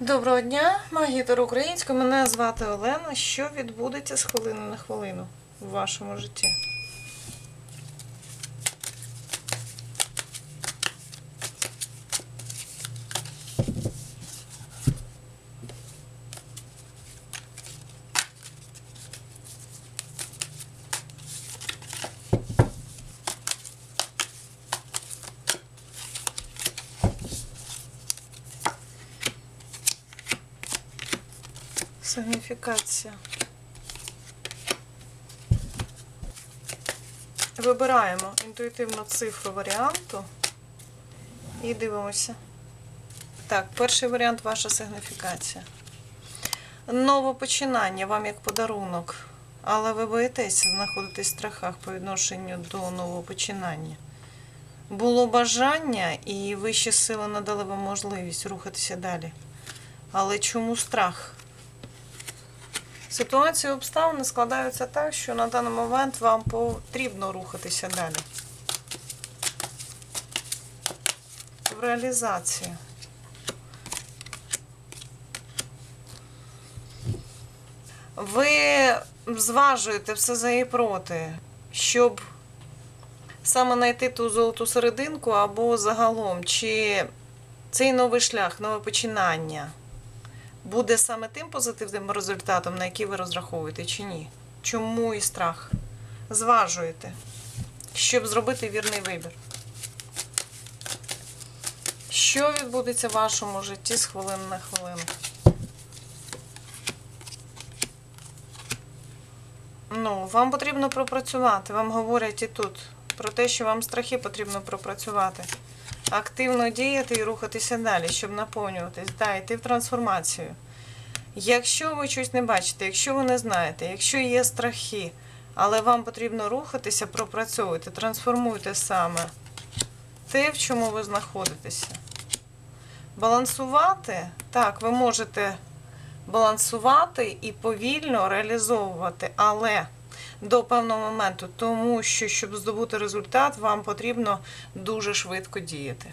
Доброго дня, магітор українського. Мене звати Олена. Що відбудеться з хвилини на хвилину в вашому житті? Сигніфікація. Вибираємо інтуїтивну цифру варіанту і дивимося. Так, перший варіант ваша сигніфікація. Новопочинання вам як подарунок, але ви боїтеся знаходитись в страхах по відношенню до нового починання. Було бажання, і вищі сили надали вам можливість рухатися далі. Але чому страх? Ситуації обставини складаються так, що на даний момент вам потрібно рухатися далі. В реалізацію. Ви зважуєте все за і проти, щоб саме знайти ту золоту серединку або загалом, чи цей новий шлях, нове починання буде саме тим позитивним результатом, на який ви розраховуєте, чи ні? Чому і страх? Зважуєте, щоб зробити вірний вибір. Що відбудеться в вашому житті з хвилини на хвилину? Ну, вам потрібно пропрацювати. Вам говорять і тут про те, що вам страхи потрібно пропрацювати. Активно діяти і рухатися далі, щоб наповнюватись, да, йти в трансформацію. Якщо ви щось не бачите, якщо ви не знаєте, якщо є страхи, але вам потрібно рухатися, пропрацьовуйте, трансформуйте саме те, в чому ви знаходитеся. Балансувати, так, ви можете балансувати і повільно реалізовувати, але до певного моменту, тому що, щоб здобути результат, вам потрібно дуже швидко діяти.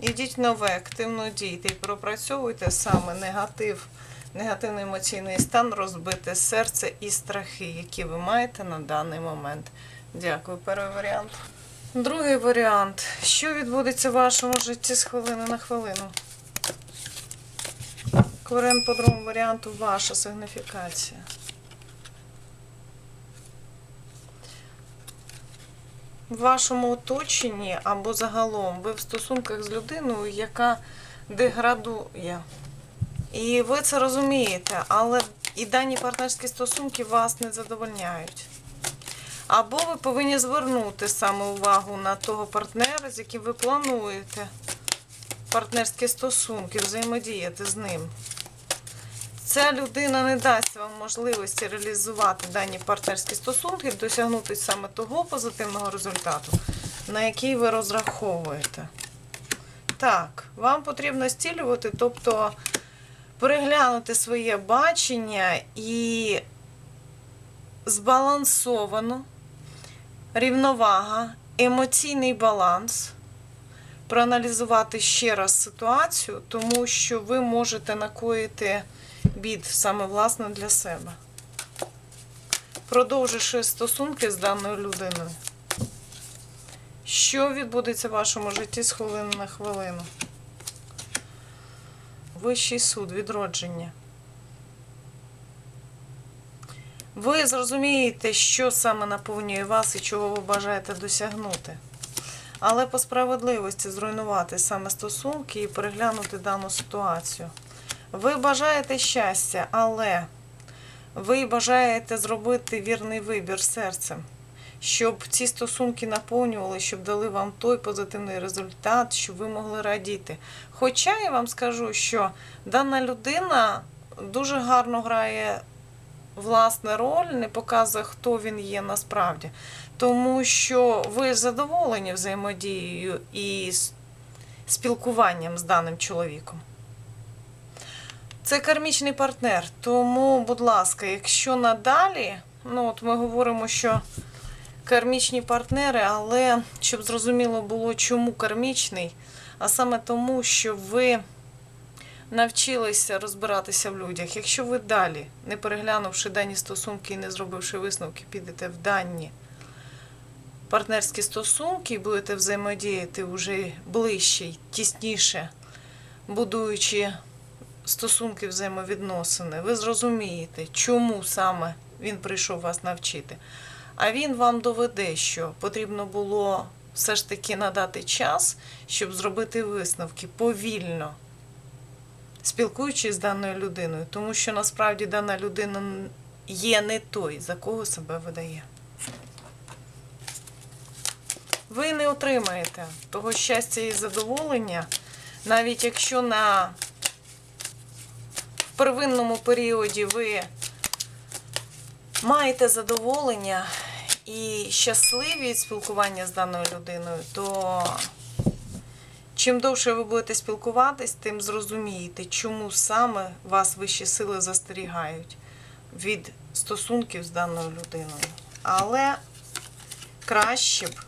Ідіть нове, активно дійте і пропрацьовуйте саме негатив, негативний емоційний стан, розбите серце і страхи, які ви маєте на даний момент. Дякую. Перший варіант. Другий варіант. Що відбудеться в вашому житті з хвилини на хвилину? Варіант по другому варіанту ваша сигніфікація. В вашому оточенні або загалом ви в стосунках з людиною, яка деградує. І ви це розумієте, але і дані партнерські стосунки вас не задовольняють. Або ви повинні звернути саме увагу на того партнера, з яким ви плануєте партнерські стосунки, взаємодіяти з ним. Ця людина не дасть вам можливості реалізувати дані партнерські стосунки, досягнути саме того позитивного результату, на який ви розраховуєте. Так, вам потрібно стілювати, тобто переглянути своє бачення і збалансовано, рівновага, емоційний баланс. Проаналізувати ще раз ситуацію, тому що ви можете накоїти бід саме власне для себе. Продовживши стосунки з даною людиною. Що відбудеться в вашому житті з хвилини на хвилину? Вищий суд, відродження. Ви зрозумієте, що саме наповнює вас і чого ви бажаєте досягнути. Але по справедливості зруйнувати саме стосунки і переглянути дану ситуацію. Ви бажаєте щастя, але ви бажаєте зробити вірний вибір серцем, щоб ці стосунки наповнювали, щоб дали вам той позитивний результат, щоб ви могли радіти. Хоча я вам скажу, що дана людина дуже гарно грає власне роль, не показує, хто він є насправді. Тому що ви задоволені взаємодією і спілкуванням з даним чоловіком. Це кармічний партнер. Тому, будь ласка, якщо надалі, ну от ми говоримо, що кармічні партнери, але щоб зрозуміло було, чому кармічний, а саме тому, що ви навчилися розбиратися в людях. Якщо ви далі, не переглянувши дані стосунки і не зробивши висновки, підете в дані партнерські стосунки і будете взаємодіяти вже ближче, тісніше, будуючи стосунки взаємовідносини, ви зрозумієте, чому саме він прийшов вас навчити. А він вам доведе, що потрібно було все ж таки надати час, щоб зробити висновки повільно, спілкуючись з даною людиною, тому що насправді дана людина є не той, за кого себе видає. Ви не отримаєте того щастя і задоволення, навіть якщо на первинному періоді ви маєте задоволення і щасливі від спілкування з даною людиною, то чим довше ви будете спілкуватись, тим зрозумієте, чому саме вас вищі сили застерігають від стосунків з даною людиною. Але краще б,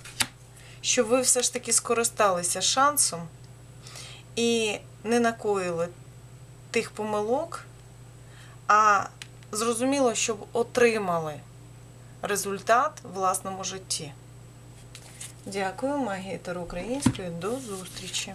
щоб ви все ж таки скористалися шансом і не накоїли тих помилок, а зрозуміло, щоб отримали результат в власному житті. Дякую, магія Таро української. До зустрічі!